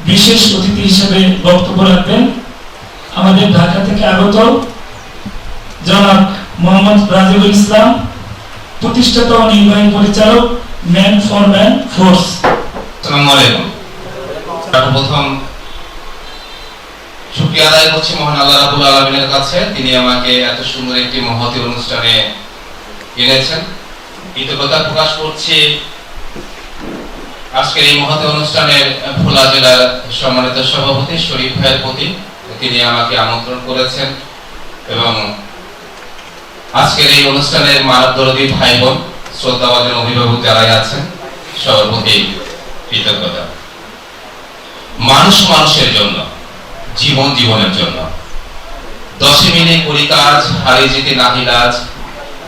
বিশেষ অতিথি হিসেবে বক্তব্য রাখবেন আমাদের ঢাকা থেকে আগত জনাব মোহাম্মদ রাজিবুল ইসলাম, প্রতিষ্ঠাতা ও নির্বাহী পরিচালক ম্যান ফর ম্যান ফোর্স। আসসালামু আদায় করছি মহান আল্লাহ কাছে। তিনি আমাকে এত সুন্দর একটি মহতি অনুষ্ঠানে এনেছেন। কৃতজ্ঞতা প্রকাশ করছি আজকের এই মহতি অনুষ্ঠানের ভোলা জেলার সম্মানিত সভাপতি শরীফ ভাইয়ের প্রতি তিনি আমাকে আমন্ত্রণ করেছেন এবং আজকের এই অনুষ্ঠানের মানব ভাই বোন শ্রদ্ধাবাদের অভিভাবক যারাই আছেন, সবার প্রতি কৃতজ্ঞতা। মানুষ মানুষের জন্য, জীবন জীবনের জন্য। দশে মিলে করি কাজ হারিয়ে যেতে নাহি লাজ,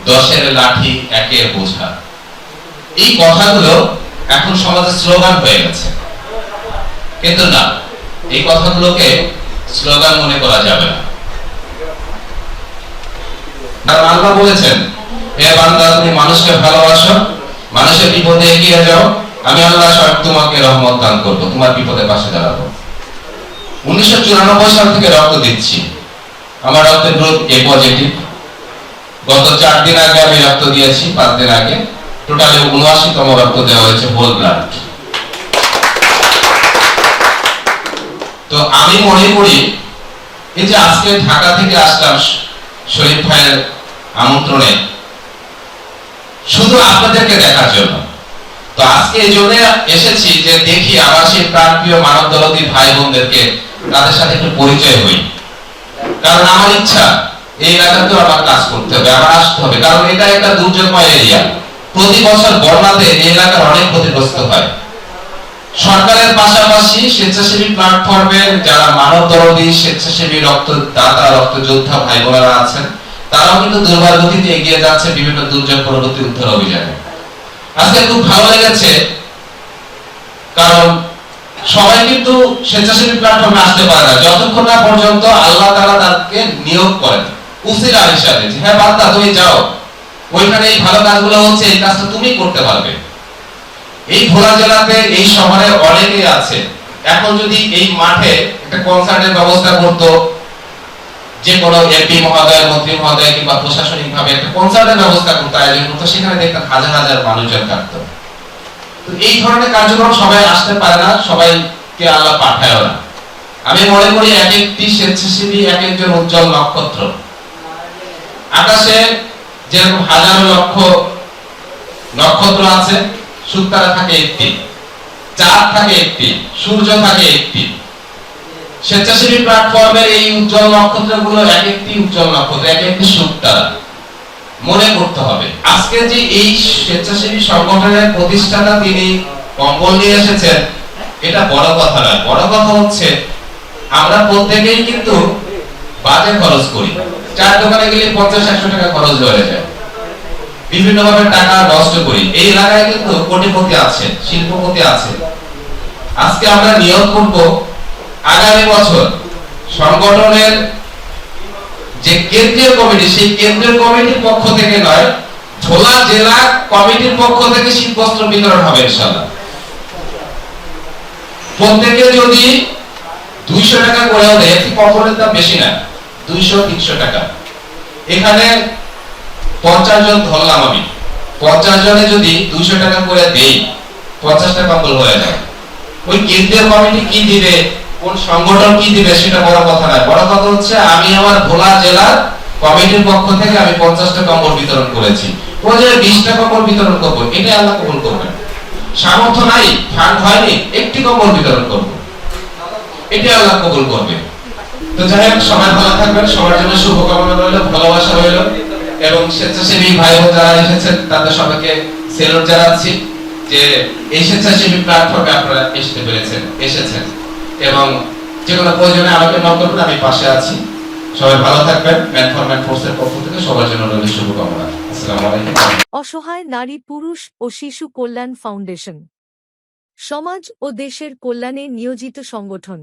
দশের লাঠি একের বোঝা। এই কথাগুলো এখন সমাজে স্লোগান হয়ে গেছে। কিন্তু না, এই কথাগুলোকে স্লোগান মনে করা যাবে না। কারণ আল্লাহ বলেছেন, হে বান্দা, তুমি মানুষকে ভালোবাসো, মানুষের বিপদে এগিয়ে যাও। আমি আল্লাহ তোমাকে রহমত দান করব, তোমার বিপদে পাশে দাঁড়াবো। উনিশশো চুরানব্বই সাল থেকে রক্ত দিচ্ছি। আমার রক্তের গ্রুপ এ পজিটিভ। গত চার দিন আগে আমি রক্ত দিয়েছি, পাঁচ দিন আগে। টোটালি উনআশিতম রক্ত দেওয়া হয়েছে হোল ব্লাড তো আমি মনে করি, এই যে আজকে ঢাকা থেকে আসলাম শরীফ ভাইয়ের আমন্ত্রণে, শুধু আপনাদেরকে দেখার জন্য। তো আজকে এই জন্য এসেছি যে দেখি আমার সেই প্রাণপ্রিয় মানব দরদী ভাই বোনদেরকে তাদের সাথে একটু পরিচয় হই। কারণ আমার ইচ্ছা, এই এলাকাতেও আমার কাজ করতে হবে, আমার আসতে হবে, কারণ এটা একটা দুর্যোগময় এরিয়া প্রতি বছর বন্যাতে এই এলাকার অনেক ক্ষতিগ্রস্ত হয়। সরকারের পাশাপাশি স্বেচ্ছাসেবী প্ল্যাটফর্মের যারা মানব দরদী স্বেচ্ছাসেবী রক্তদাতা রক্তযোদ্ধা ভাই বোনেরা আছেন, তারাও কিন্তু দুর্বার গতিতে এগিয়ে যাচ্ছে বিভিন্ন দুর্যোগ পরবর্তী উদ্ধার অভিযানে। আজকে খুব ভালো লেগেছে, কারণ সবাই কিন্তু স্বেচ্ছাসেবী প্ল্যাটফর্মে আসতে পারে না। যতক্ষণ না পর্যন্ত আল্লাহ তাআলা তাকে নিয়োগ করেন, উসিলা হিসাবে হ্যাঁ বান্দা তুমি যাও। ওইখানে এই ভালো কাজগুলো হচ্ছে, এই কাজটা তুমি করতে পারবে। এই ভোলা জেলাতে এই শহরে অনেকেই আছে। এখন যদি এই মাঠে একটা কনসার্টের ব্যবস্থা করতো, যে কোনো এমপি মহোদয়, মন্ত্রী মহোদয় কিংবা প্রশাসনিক ভাবে একটা কনসার্টের ব্যবস্থা করতো, আয়োজন করতো, সেখানে দেখতেন হাজার হাজার মানুষজন থাকতো তো এই ধরনের কার্যক্রম সবাই আসতে পারে না, সবাইকে আল্লাহ পাঠায় না। আমি মনে করি এক একটি স্বেচ্ছাসেবী এক একজন উজ্জ্বল নক্ষত্র। আকাশে যেরকম হাজার লক্ষ নক্ষত্র আছে শুক্তারা থাকে একটি চাঁদ থাকে একটি, সূর্য থাকে একটি। স্বেচ্ছাসেবী প্ল্যাটফর্মের এই উজ্জ্বল নক্ষত্রগুলো এক একটি উজ্জ্বল নক্ষত্র, এক একটি শুক্তারা মনে করতে হবে, আজকে যে এই স্বেচ্ছাসেবী সংগঠনের প্রতিষ্ঠাতা তিনি কম্বল নিয়ে এসেছেন, এটা বড় কথা নয়। বড় কথা হচ্ছে, আমরা প্রত্যেকেই কিন্তু বাজে খরচ করি। চার দোকানে গেলে পঞ্চাশ, একশো টাকা খরচ হয়ে যায়। বিভিন্ন ভাবে টাকা নষ্ট করি। এই এলাকায় কিন্তু কোটিপতি আছে, শিল্পপতি আছে। আজকে আমরা নিয়োগ করব আগামী বছর সংগঠনের যে কেন্দ্রীয় কমিটি, সেই কেন্দ্রীয় কমিটির পক্ষ থেকে নয় ভোলা জেলা কমিটির পক্ষ থেকে শীতবস্ত্র বিতরণ হবে ইনশাআল্লাহ। প্রত্যেকে যদি দুইশো টাকা করে দেয় একটি কম্বলের দাম বেশি না। দুইশো, তিনশো টাকা। এখানে পঞ্চাশ জন ধরলাম আমি। পঞ্চাশ জনে যদি দুইশো টাকা করে দেই, পঞ্চাশটা কম্বল হয়ে যায়। ওই কেন্দ্রীয় কমিটি কি দিবে? কোন সংগঠন কি দিবে সেটা বড় কথা নয়। বড় কথা হচ্ছে আমি আমার ভোলা জেলার কমিটির পক্ষ থেকে আমি পঞ্চাশটা কম্বল বিতরণ করেছি। প্রয়োজনে বিশটা কম্বল বিতরণ করব। এটাই আল্লাহ কবুল করবেন। সামর্থ্য নাই ফান্ড হয়নি, একটি কম্বল বিতরণ করব। এটাই আল্লাহ কবুল করবে তো যাই হোক, সবাই ভালো থাকবেন, সবার জন্য শুভকামনা রইল, ভালোবাসা রইল, এবং স্বেচ্ছাসেবী ভাই বোন যারা এসেছেন, তাদের সবাইকে সেলুট জানাচ্ছি যে এই স্বেচ্ছাসেবী প্ল্যাটফর্মে আপনারা এসে পেরেছেন, এসেছেন। এবং যে কোনো প্রয়োজনে আমাকে নক করবেন, আমি পাশে আছি। সবাই ভালো থাকবেন ম্যান ফোর্সের পক্ষ থেকে সবার জন্য রইল শুভকামনা। আসসালামু আলাইকুম। অসহায় নারী, পুরুষ ও শিশু কল্যাণ ফাউন্ডেশন। সমাজ ও দেশের কল্যাণে নিয়োজিত সংগঠন।